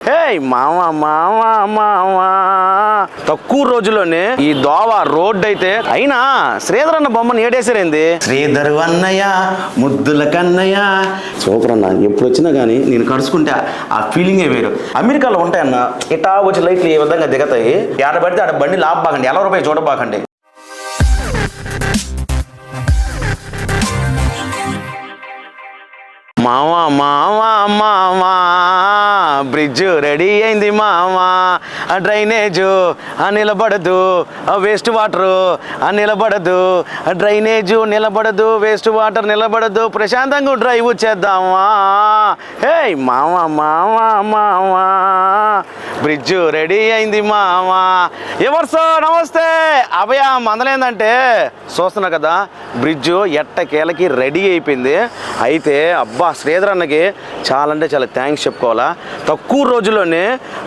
హే మామ మామ మామ తక్కువ రోజుల్లోనే ఈ దోవ రోడ్ అయితే అయినా శ్రీధర్ అన్న బొమ్మను ఏడేసారేంది శ్రీధర్ అన్నయ్య ముద్దుల కన్నయ్య. సూపర్ అన్న ఎప్పుడు వచ్చినా కానీ నేను కడుచుకుంటే ఆ ఫీలింగే వేరు. అమెరికాలో ఉంటాయన్న ఇటా వచ్చి లైట్లు ఏ విధంగా దిగతాయి? ఆడ పడితే ఆడ బండి లాభబాకండి ఎలా రూపాయి చూడబాకండి. మావా మావా. బ్రిడ్జ్ రెడీ అయింది మావా ఆ డ్రైనేజు ఆ నిలబడదు. ఆ వేస్ట్ వాటర్ ఆ నిలబడదు. ఆ డ్రైనేజు నిలబడదు వేస్ట్ వాటర్ నిలబడదు. ప్రశాంతంగా డ్రైవ్ చేద్దామా. హే మావా మావా మావా బ్రిడ్జ్ రెడీ అయింది మావా ఎవరు సార్? నమస్తే. అభయ మందలేందంటే చూస్తున్నా కదా బ్రిడ్జ్ ఎట్టకేలకి రెడీ అయిపోయింది. అయితే అబ్బా శ్రీధర్ అన్నకి చాలా అంటే చాలా థ్యాంక్స్ చెప్పుకోవాలా. తక్కువ తక్కువ రోజుల్లోనే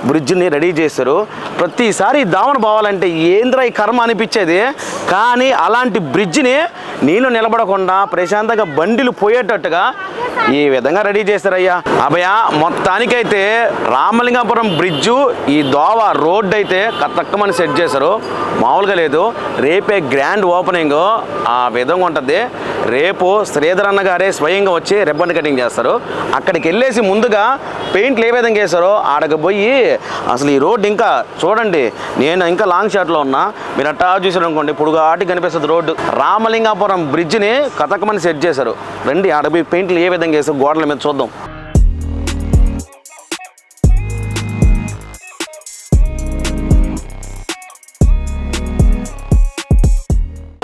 బ్రిడ్జ్ని రెడీ చేశారు. ప్రతిసారి దావన పోవాలంటే ఏంద్రా ఈ కర్మ అనిపించేది. కానీ అలాంటి బ్రిడ్జ్ని నీళ్ళు నిలబడకుండా ప్రశాంతంగా బండిలు పోయేటట్టుగా ఈ విధంగా రెడీ చేశారయ్యా. అభయ మొత్తానికైతే రామలింగాపురం బ్రిడ్జు ఈ దోవ రోడ్డు అయితే కతక్కమని సెట్ చేశారు. మామూలుగా లేదు. రేపే గ్రాండ్ ఓపెనింగ్. ఆ విధంగా ఉంటుంది. రేపు శ్రీధర్ అన్న గారే స్వయంగా వచ్చి రిబ్బన్ కటింగ్ చేస్తారు. అక్కడికి వెళ్ళేసి ముందుగా పెయింట్లు ఏ విధంగా వేశారో ఆడకు పోయి అసలు ఈ రోడ్డు ఇంకా చూడండి నేను ఇంకా లాంగ్ షాట్లో ఉన్నా. మీరు అట్టా చూసారు అనుకోండి పొడుగాటి కనిపిస్తుంది రోడ్డు. రామలింగాపురం బ్రిడ్జ్ని కథకమని సెట్ చేశారు. రండి ఆడపోయి పెయింట్లు ఏ విధంగా వేసారు గోడల మీద చూద్దాం.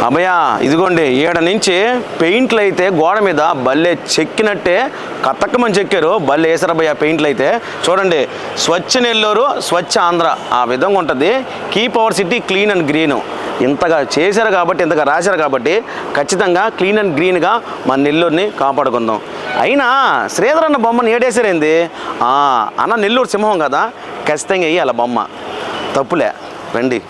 అభయ ఇదిగోండి ఈడ నుంచి పెయింట్లు అయితే గోడ మీద బల్లే చెక్కినట్టే కతక్కమని చెక్కారు. బల్లే వేసారభయ్య పెయింట్లు అయితే చూడండి స్వచ్ఛ నెల్లూరు స్వచ్ఛ ఆంధ్ర ఆ విధంగా ఉంటుంది. Keep our city clean and green. ఇంతగా చేశారు కాబట్టి ఇంతగా రాశారు కాబట్టి ఖచ్చితంగా క్లీన్ అండ్ గ్రీన్గా మన నెల్లూరుని కాపాడుకుందాం. అయినా శ్రీధర్ అన్న బొమ్మను ఏడేసారేంది అన్న నెల్లూరు సింహం కదా? ఖచ్చితంగా వేయాలి బొమ్మ. తప్పులే. రండి.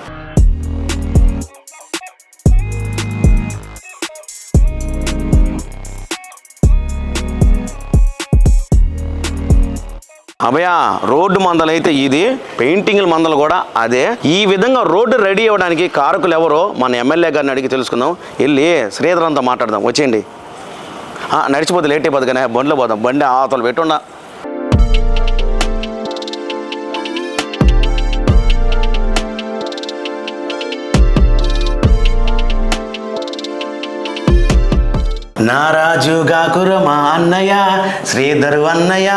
అభయా రోడ్డు మందలైతే ఇది పెయింటింగ్ల మందలు కూడా అదే. ఈ విధంగా రోడ్డు రెడీ అవ్వడానికి కారకులు ఎవరో మన ఎమ్మెల్యే గారిని అడిగి తెలుసుకుందాం. వెళ్ళి శ్రీధరంతో మాట్లాడదాం. వచ్చేయండి. నడిచిపోతే లేట్ అయిపోతుంది కానీ బండిలో పోదాం. బండి ఆతలు పెట్టుండ నారాజు గాకుర మా అన్నయ్య శ్రీధర్ అన్నయ్య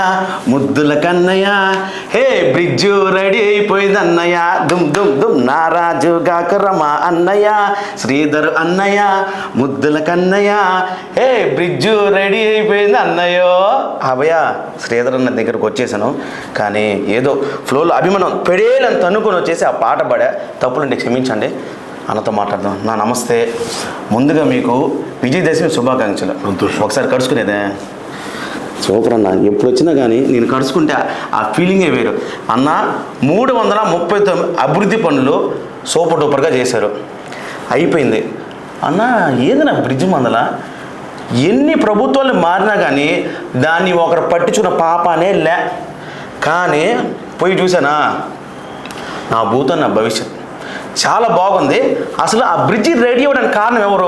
ముద్దుల కన్నయ్య. హే బ్రిడ్జు రెడీ అయిపోయింది అన్నయ్య. దుమ్ దుమ్ దుమ్ నారాజు గాకుర మా అన్నయ్య శ్రీధర్ అన్నయ్య ముద్దుల కన్నయ్య. హే బ్రిడ్జు రెడీ అయిపోయింది అన్నయ్యో. అభయ శ్రీధర్ అన్న దగ్గరకు వచ్చేసాను. కానీ ఏదో ఫ్లోలో అభిమానం పెడేలని అనుకుని వచ్చేసి ఆ పాట పాడా. తప్పులుంటే క్షమించండి. అన్నతో మాట్లాడదాం. నా నమస్తే. ముందుగా మీకు విజయదశమి శుభాకాంక్షలు. ఒకసారి కడుచుకునేదే. సూపర్ అన్న ఎప్పుడు వచ్చినా కానీ నేను కడుచుకుంటే ఆ ఫీలింగే వేరు. అన్న మూడు వందల ముప్పై తొమ్మిది అభివృద్ధి పనులు సూపర్ డూపర్గా చేశారు. అయిపోయింది. అన్న ఏది నా బ్రిడ్జ్ మందల? ఎన్ని ప్రభుత్వాలు మారినా కానీ దాన్ని ఒకరు పట్టించుకున్న పాపానే లే. కానీ పోయి చూసానా? నా భూతం నా భవిష్యత్ చాలా బాగుంది. అసలు ఆ బ్రిడ్జి రెడీ అవ్వడానికి కారణం ఎవరు?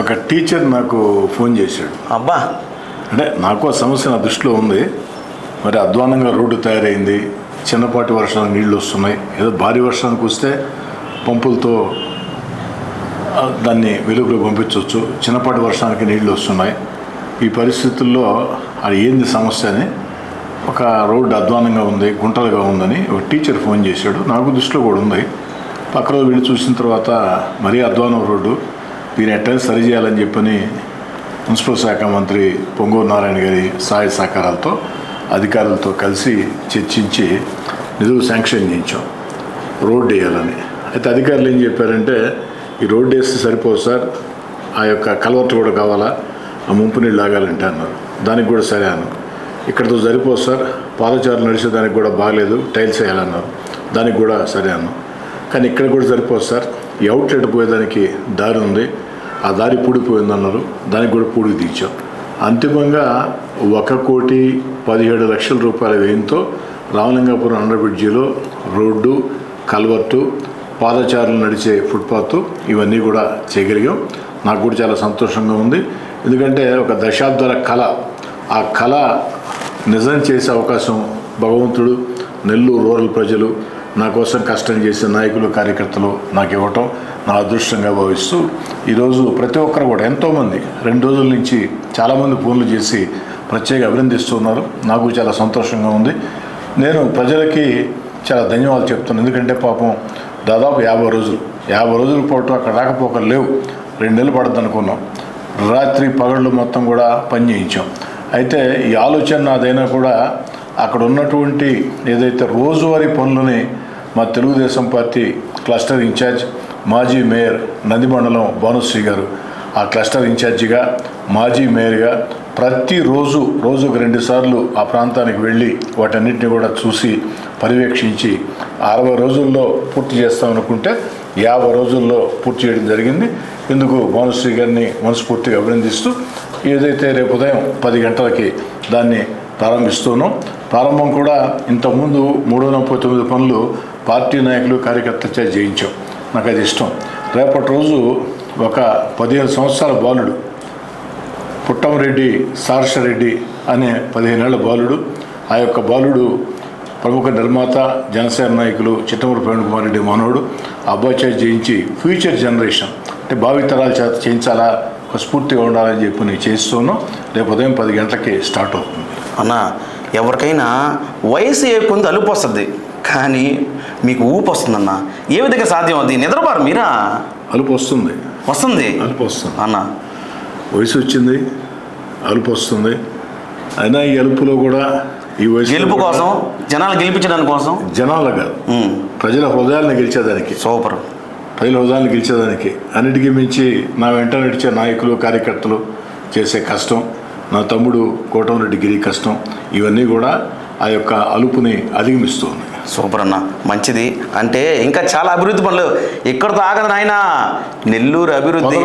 ఒక టీచర్ నాకు ఫోన్ చేశాడు. అబ్బా. అంటే నాకు ఆ సమస్య నా దృష్టిలో ఉంది. మరి అధ్వానంగా రోడ్డు తయారైంది. చిన్నపాటి వర్షానికి నీళ్ళు వస్తున్నాయి. ఏదో భారీ వర్షానికి వస్తే పంపులతో దాన్ని వెలుగులో పంపించవచ్చు. చిన్నపాటి వర్షానికి నీళ్ళు వస్తున్నాయి. ఈ పరిస్థితుల్లో అది ఏంది సమస్య అని ఒక రోడ్డు అధ్వానంగా ఉంది గుంటలుగా ఉందని ఒక టీచర్ ఫోన్ చేశాడు. నాకు దృష్టిలో కూడా ఉంది. పక్క రోజు వెళ్ళి చూసిన తర్వాత మరీ అధ్వానం రోడ్డు దీని ఎట్టని సరి చేయాలని చెప్పని మున్సిపల్ శాఖ మంత్రి పొంగూరు నారాయణ గారి సహాయ సహకారాలతో అధికారులతో కలిసి చర్చించి నిధులు శాంక్షన్ చేయించాం. రోడ్డు వేయాలని. అయితే అధికారులు ఏం చెప్పారంటే ఈ రోడ్డు వేస్తే సరిపోదు సార్. ఆ యొక్క కలవర్ట్ కూడా కావాలా? ఆ ముంపు నీళ్ళు లాగాలంటే అన్నారు. దానికి కూడా సరే అన్నారు. ఇక్కడతో సరిపోదు సార్. పాదచారులు నడిచేదానికి కూడా బాగాలేదు టైల్స్ వేయాలన్నారు. దానికి కూడా సరే అన్నాం. కానీ ఇక్కడ కూడా సరిపోదు సార్. ఈ అవుట్లెట్ పోయేదానికి దారి ఉంది. ఆ దారి పూడిపోయిందన్నారు. దానికి కూడా పూడికి తీర్చాం. అంతిమంగా ఒక కోటి పదిహేడు లక్షల రూపాయల వ్యయంతో రామలింగాపురం అండర్ బ్రిడ్జిలో రోడ్డు కల్వర్టు పాదచారులు నడిచే ఫుట్పాత్ ఇవన్నీ కూడా చేయగలిగాం. నాకు కూడా చాలా సంతోషంగా ఉంది. ఎందుకంటే ఒక దశాబ్దాల కళ. ఆ కళ నిజం చేసే అవకాశం భగవంతుడు నెల్లూరు రూరల్ ప్రజలు నా కోసం కష్టం చేసే నాయకులు కార్యకర్తలు నాకు ఇవ్వటం నా అదృష్టంగా భావిస్తూ ఈరోజు ప్రతి ఒక్కరు కూడా ఎంతోమంది రెండు రోజుల నుంచి చాలామంది ఫోన్లు చేసి ప్రత్యేక అభినందిస్తున్నారు. నాకు చాలా సంతోషంగా ఉంది. నేను ప్రజలకి చాలా ధన్యవాదాలు చెప్తున్నాను. ఎందుకంటే పాపం దాదాపు యాభై రోజులు యాభై రోజుల పాటు అక్కడ రాకపోకలు లేవు. రెండు నెలలు పడుతుంది అనుకున్నాం. రాత్రి పగళ్ళు మొత్తం కూడా పని చేయించాం. అయితే ఈ ఆలోచన నాదైనా కూడా అక్కడ ఉన్నటువంటి ఏదైతే రోజువారీ పనులని మా Telugu Desam party cluster in charge మాజీ మేయర్ నంది మండలం భానుశ్రీ గారు ఆ క్లస్టర్ ఇన్ఛార్జిగా మాజీ మేయర్గా ప్రతిరోజు రోజుకు రెండుసార్లు ఆ ప్రాంతానికి వెళ్ళి వాటన్నిటిని కూడా చూసి పర్యవేక్షించి అరవై రోజుల్లో పూర్తి చేస్తామనుకుంటే యాభై రోజుల్లో పూర్తి చేయడం జరిగింది. ఇందుకు భానుశ్రీ గారిని మనస్ఫూర్తిగా అభినందిస్తూ ఏదైతే రేపు ఉదయం పది గంటలకి దాన్ని ప్రారంభిస్తున్నాం ప్రారంభం కూడా ఇంతకుముందు మూడు నలభై ముప్పై తొమ్మిది పనులు పార్టీ నాయకులు కార్యకర్తలచే చేయించాం. నాకు అది ఇష్టం. రేపటి రోజు ఒక పదిహేను సంవత్సరాల బాలుడు పుట్టమరెడ్డి సారసరెడ్డి అనే పదిహేనేళ్ళ బాలుడు ఆ యొక్క బాలుడు ప్రముఖ నిర్మాత జనసేన నాయకులు చిట్టమూరు ప్రవీణ్ కుమార్ రెడ్డి మనోడు అబ్బాయి చేత చేయించి ఫ్యూచర్ జనరేషన్ అంటే భావితరాల చేత చేయించాలా ఒక స్ఫూర్తిగా ఉండాలని చెప్పి నేను చేస్తున్నాం రేపు ఉదయం పది గంటలకి స్టార్ట్ అవుతుంది. అన్న ఎవరికైనా వయసు ఎక్కుంది అలుపు వస్తుంది. కానీ మీకు ఊపు వస్తుందన్న. ఏ విధంగా సాధ్యం అది? నిద్రపారు మీరా? అలుపు వస్తుంది. వస్తుంది? అలుపు వస్తుంది. అన్న. వయసు వచ్చింది అలుపు వస్తుంది. అయినా ఈ అలుపులో కూడా ఈ వయసు గెలుపు కోసం జనాలు గెలిపించడానికి కోసం? జనాల కాదు. ప్రజల హృదయాలను గెలిచేదానికి. సూపర్. ప్రజల హృదయాన్ని గెలిచేదానికి. అన్నిటికీ మించి నా వెంట నడిచే నాయకులు కార్యకర్తలు చేసే కష్టం నా తమ్ముడు కోటంరెడ్డి గిరి కష్టం ఇవన్నీ కూడా ఆ యొక్క అలుపుని అధిగమిస్తుంది. సూపర్ అన్న మంచిది. అంటే ఇంకా చాలా అభివృద్ధి పనులు. ఇక్కడతో ఆగదు నాయన. నెల్లూరు అభివృద్ధి.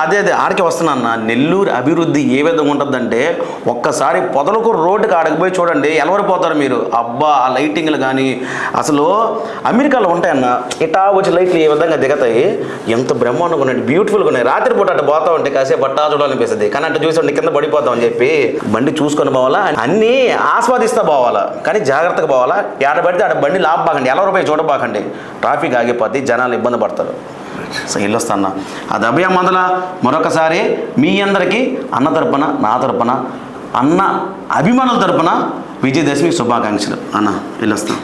అదే అదే. ఆడికి వస్తున్నా అన్న. నెల్లూరు అభివృద్ధి ఏ విధంగా ఉంటుందంటే ఒక్కసారి పొదలకూరు రోడ్డుకి ఆడకి పోయి చూడండి ఎలవరిపోతారు మీరు. అబ్బా ఆ లైటింగ్లు కానీ అసలు అమెరికాలో ఉంటాయన్న. ఇటా వచ్చి లైట్లు ఏ విధంగా దిగతాయి? ఎంత బ్రహ్మాండంగా ఉన్నాయి. బ్యూటిఫుల్గా ఉన్నాయి. రాత్రిపూట అటు పోతా ఉంటే కాసేపు బట్టా చూడాలనిపిస్తుంది. కానీ అటు చూసి కింద పడిపోతాం అని చెప్పి బండి చూసుకొని పోవాలా? అన్నీ ఆస్వాదిస్తా పోవాలా? కానీ జాగ్రత్తగా పోవాలా? ఎక్కడ పడితే ఆడ బండి లాభబాకండి ఎలా రూపాయి చూడబాకండి ట్రాఫిక్ ఆగిపోతే జనాలు ఇబ్బంది పడతారు. సో వెళ్ళొస్తాను ఆ అభయ మందుల మరొకసారి మీ అందరికీ అన్న తరపున నా తరపున అన్న అభిమానుల తరపున విజయదశమి శుభాకాంక్షలు. అన్న వెళ్ళొస్తాం